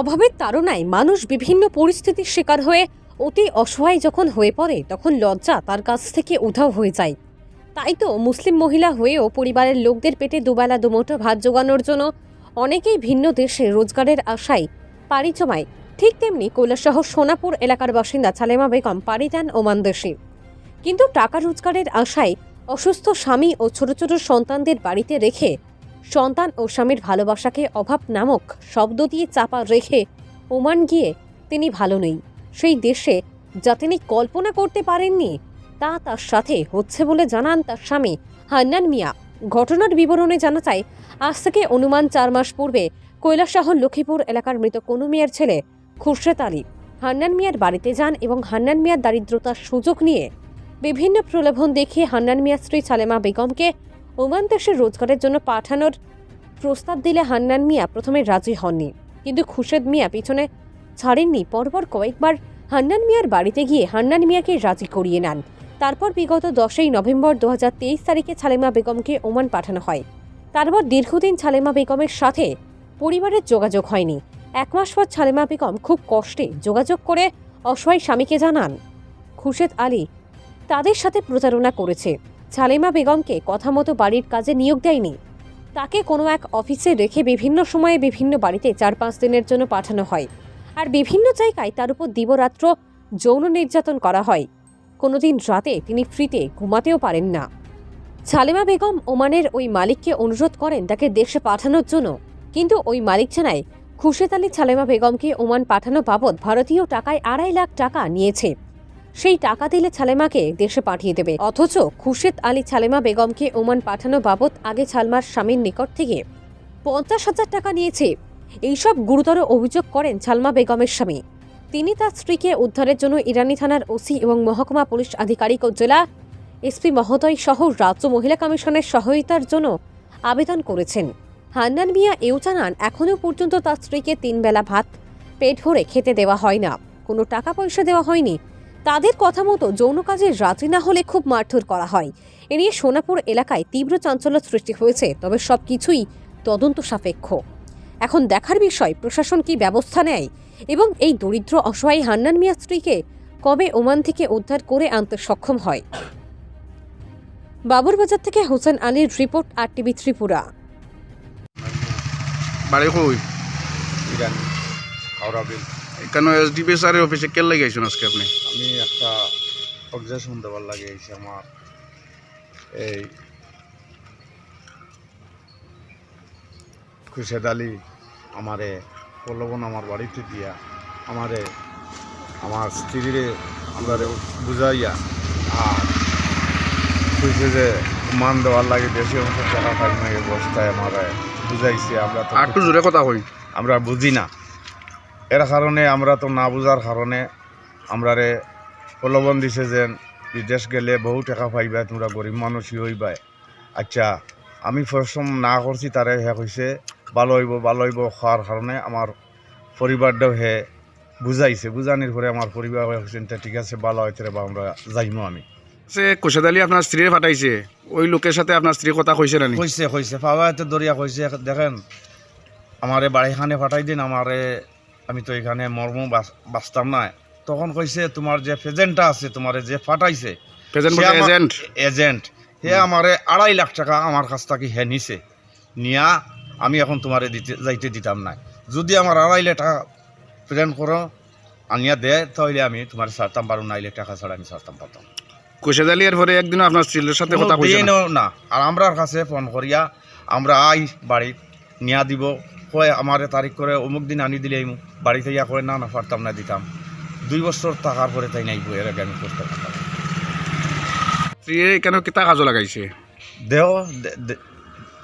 অভাবের তাড়নায় মানুষ বিভিন্ন পরিস্থিতির শিকার হয়ে অতি অসহায় যখন হয়ে পড়ে, তখন লজ্জা তার কাছ থেকে উধাও হয়ে যায়। তাই তো মুসলিম মহিলা হয়েও পরিবারের লোকদের পেটে দুবেলা দুমুঠো ভাত জোগানোর জন্য অনেকেই ভিন্ন দেশে রোজগারের আশায় পাড়ি জমায়। ঠিক তেমনি কৈলাসশহর সোনাপুর এলাকার বাসিন্দা ছালেমা বেগম পাড়ি দেন ওমান দেশে। কিন্তু টাকা রোজগারের আশায় অসুস্থ স্বামী ও ছোট ছোট সন্তানদের বাড়িতে রেখে সন্তান ও স্বামীর ভালোবাসাকে অভাব নামক শব্দ দিয়ে চাপা রেখে ওমান গিয়ে তিনি ভালো নেই। সেই দেশে যা তিনি কল্পনা করতে পারেননি, তা তার সাথে হচ্ছে বলে জানান তার স্বামী হান্নান মিয়া। ঘটনার বিবরণে জানা যায়, আজ থেকে অনুমান চার মাস পূর্বে কৈলাসশহর লক্ষ্মীপুর এলাকার মৃত কনু মিয়ার ছেলে খুরশেদ আলী হান্নান মিয়ার বাড়িতে যান এবং হান্নান মিয়ার দারিদ্রতার সুযোগ নিয়ে বিভিন্ন প্রলোভন দেখিয়ে হান্নান মিয়ার স্ত্রী সালেমা বেগমকে ওমান দেশে রোজগারের জন্য পাঠানোর প্রস্তাব দিলে হান্নান মিয়া প্রথমে রাজি হননি। কিন্তু খুরশেদ মিয়া পিছনে ছাড়েননি। পরপর কয়েকবার হান্নান মিয়ার বাড়িতে গিয়ে হান্নান মিয়াকে রাজি করিয়ে নেন। তারপর বিগত দশই নভেম্বর দু হাজার তেইশ তারিখে ছালেমা বেগমকে ওমান পাঠানো হয়। তারপর দীর্ঘদিন ছালেমা বেগমের সাথে পরিবারের যোগাযোগ হয়নি। এক মাস পর ছালেমা বেগম খুব কষ্টে যোগাযোগ করে অসহায় স্বামীকে জানান। খুরশেদ আলী তাদের সাথে প্রতারণা করেছে। ছালেমা বেগমকে কথা মতো বাড়ির কাজে নিয়োগ দেয়নি। তাকে কোনো এক অফিসে রেখে বিভিন্ন সময়ে বিভিন্ন বাড়িতে চার পাঁচ দিনের জন্য পাঠানো হয় আর বিভিন্ন জায়গায় তার উপর দিবরাত্র যৌন নির্যাতন করা হয়। কোনোদিন রাতে তিনি ফ্রিতে ঘুমাতেও পারেন না। ছালেমা বেগম ওমানের ওই মালিককে অনুরোধ করেন তাকে দেশে পাঠানোর জন্য। কিন্তু ওই মালিক জানায় খুরশেদ আলী ছালেমা বেগমকে ওমান পাঠানো বাবদ ভারতীয় টাকায় আড়াই লাখ টাকা নিয়েছে। সেই টাকা দিলে ছালেমাকে দেশে পাঠিয়ে দেবে। অথচ খুরশেদ আলী ছালেমা বেগমকে ওমান পাঠানো বাবদ আগে ছালমার স্বামীর নিকট থেকে পঞ্চাশ হাজার টাকা নিয়েছে। এইসব গুরুতর অভিযোগ করেন ছালমা বেগমের স্বামী। তিনি তার স্ত্রীকে উদ্ধারের জন্য ইরানি থানার ওসি এবং মহকুমা পুলিশ আধিকারিক ও জেলা এসপি মহোদয় সহ রাজ্য মহিলা কমিশনের সহায়তার জন্য আবেদন করেছেন। হান্নান মিয়া এও জানান, এখনও পর্যন্ত তার স্ত্রীকে তিন বেলা ভাত, পেট ভরে খেতে দেওয়া হয় না। কোনো টাকা পয়সা দেওয়া হয়নি। তাদের কথা মতো যৌন কাজে রাজি না হলে খুব মারধর করা হয়। এ নিয়ে সোনাপুর এলাকায় তীব্র চাঞ্চল্য সৃষ্টি হয়েছে, তবে সব কিছুই তদন্ত সাপেক্ষ। এখন দেখার বিষয়, প্রশাসন কি ব্যবস্থা নেয় এবং এই দরিদ্র, অসহায় হান্নান মিয়া স্ত্রীকে কবে ওমান থেকে উদ্ধার করে আনতে সক্ষম হয়? বাবুরবাজার থেকে হোসেন আলীর রিপোর্ট আর টিভি ত্রিপুরা। বাড়ি কেন এসডিপি স্যারের অফিসে কেল লেগে আইসুন আজকে আপনি? আমি একটা অবজেকশন দেওয়ার লাগে এসে আমার এই খুরশেদ আলী আমারে প্রলোভন আমার বাড়িতে দিয়া আমারে আমার স্ত্রীরে আমারে বুঝাইয়া আর কইছে যে মান দেওয়ার লাগে বেশি অংশ টাকা পাই না এই অবস্থায় আমার বুঝাইছে আমরা একটু জোরে কথা কই। আমরা বুঝি না। এর কারণে আমরা তো না বুঝার কারণে আমরারে প্রলোভন দিছে যে বিদেশ গেলে বহু টাকা পাইবা তোমরা গরিব মানুষই হইবা আচ্ছা আমি পরিশ্রম না করছি তারে হে কইছে ভালো হইব ভালো হইব খাওয়ার কারণে আমার পরিবারটাও হে বুঝাইছে বুঝানির পরে আমার পরিবার হয়েছে ঠিক আছে ভালো হইতে বা আমরা যাইমো আমি। সে কোশেদ আলী আপনার স্ত্রী ফাটাইছে ওই লোকের সাথে আপনার স্ত্রী কথা কইছে নানি কইছে কইছে পাওয়া এতে দরিয়া কইছে দেখেন আমারে বাড়িখানে ফাটাই দিন আমারে আমি তো এখানে মর্ম বাঁচতাম না। তখন কইছে তোমার যে প্রেজেন্টটা আছে তোমার যে ফাটাইছে এজেন্ট এজেন্ট হে আমারে আড়াই লাখ টাকা আমার কাছ থেকে হে নিছে। নিয়া আমি এখন তোমারে দিতে যাইতে দিতাম না। যদি আমার আড়াই লাখ টাকা প্রেজেন্ট করো আনিয়া দে তাহলে আমি তোমার ছাড়তাম পারো নাইলে টাকা ছাড়া আমি ছাড়তাম পারতাম। কোশেদ আলী এর পরে একদিন আপনার স্ত্রীর সাথে কথা না। আর আমরার কাছে ফোন করিয়া আমরা আই বাড়ি নিয়া দিব। কয় আমারে তারিখ করে অমুক দিন আনি দিলে বাড়িতে ইয়া করে না না পারতাম না দিতাম। দুই বছর টাকার পরে তাই নাই এর আগে আমি করতে পারতাম কেন কিতা কাজও লাগাইছে? দেহ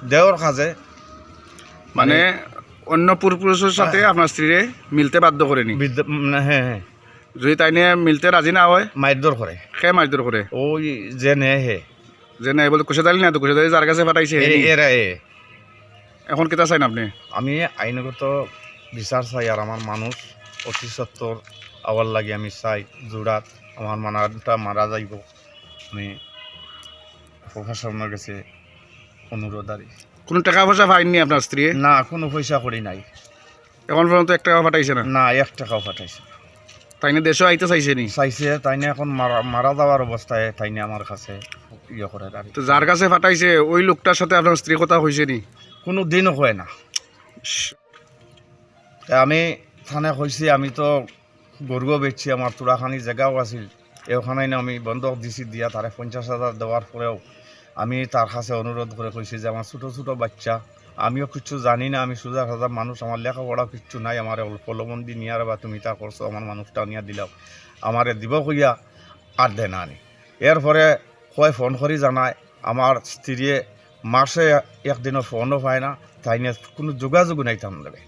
দেহর কাজে। মানে অন্য পুরুষের সাথে আপনার স্ত্রীরে মিলতে বাধ্য করেনি বিদ্যা- উম, হ্যাঁ হ্যাঁ যদি তাই নিয়ে মিলতে রাজি না হয় মারধর করে সে মারধর করে ওই যে নে হে। যে না বলে আলী না তো কোশেদ আলী যার কাছে হেনি। এরা এ। এখন কিতা চাইন আপনি? আমি আইনগত বিচার চাই আর আমার মানুষ অতি সত্তর আওয়ার লাগে আমি চাই জোড়াত আমার মানাটা মারা যাইব। আমি প্রশাসনের কাছে অনুরোধ আর কোনো টাকা পয়সা পাইনি আপনার স্ত্রী না কোনো পয়সা করি নাই। এখন পর্যন্ত এক টাকা পাঠাইছে না? না এক টাকাও পাঠাইছে। তাইনে দেশও আইতে চাইছে নি? চাইছে তাইনে এখন মারা মারা যাওয়ার অবস্থায় তাইনে আমার কাছে ইয়ে করে তো যার কাছে পাঠাইছে ওই লোকটার সাথে আপনার স্ত্রী কথা হয়েছে নি? কোনো দিনও হয় না। আমি থানে কইছি, আমি তো গরুও বেচছি, আমার তোরাখানি জায়গাও আছিল। এখানে আমি বন্ধক দিছি, দিয়া তারে পঞ্চাশ হাজার দেওয়ার পরেও আমি তার কাছে অনুরোধ করে কইছি যে আমার ছোটো ছোটো বাচ্চা, আমিও কিছু জানি না, আমি সোজা সাজা মানুষ, আমার লেখাপড়া কিচ্ছু নাই, আমার অল্প লবন্দি নিয়ার বা তুমি তা করছ, আমার মানুষটা নিয়ে দিলাও, আমারে দিব কইয়া আর দেন আনি এরপরে কয় ফোন করি জানায়, আমার স্ত্রীয়ে মাসে একদিনও ফোনও পায় না তাই নিয়ে কোনো যোগাযোগ নাই তার দেবে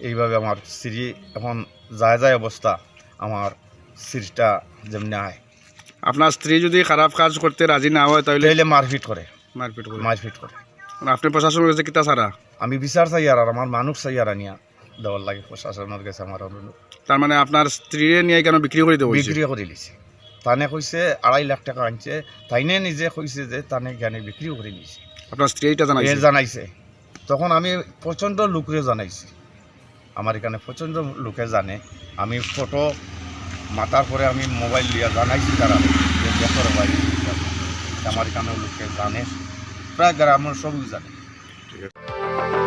এইভাবে আমার স্ত্রী এখন যায় যায় অবস্থা আমার স্ত্রীটা যেমনি আয়। আপনার স্ত্রী যদি খারাপ কাজ করতে রাজি না হয় তাহলে? তাইলে মারপিট করে। মারপিট করে। মারপিট করে। মানে আপনি প্রশাসনের কাছে কিতা ছাড়া আমি বিচার চাই আর আমার মানুষ চাই আর আনিয়া দেওয়ার লাগে প্রশাসনের কাছে আমার অনুরোধ। তার মানে আপনার স্ত্রী নিয়ে কেন বিক্রি করে দেবো বিক্রি করে দিছে। তানে কইছে আড়াই লাখ টাকা আনছে তাইনে নিজে কইছে যে তানে জ্ঞানে বিক্রিও করে দিছে। আপনার স্ত্রী এটা এ জানাইছে। জানাইছে তখন আমি প্রচণ্ড লোকরে জানাইছি। আমার এখানে প্রচণ্ড লোকে জানে। আমি ফটো মাতার পরে আমি মোবাইল লিয়া জানাইছি তারা যে দেখর ভাই আমার এখানে লোকে জানে। প্রায় গ্রামের সবই জানে। ঠিক আছে।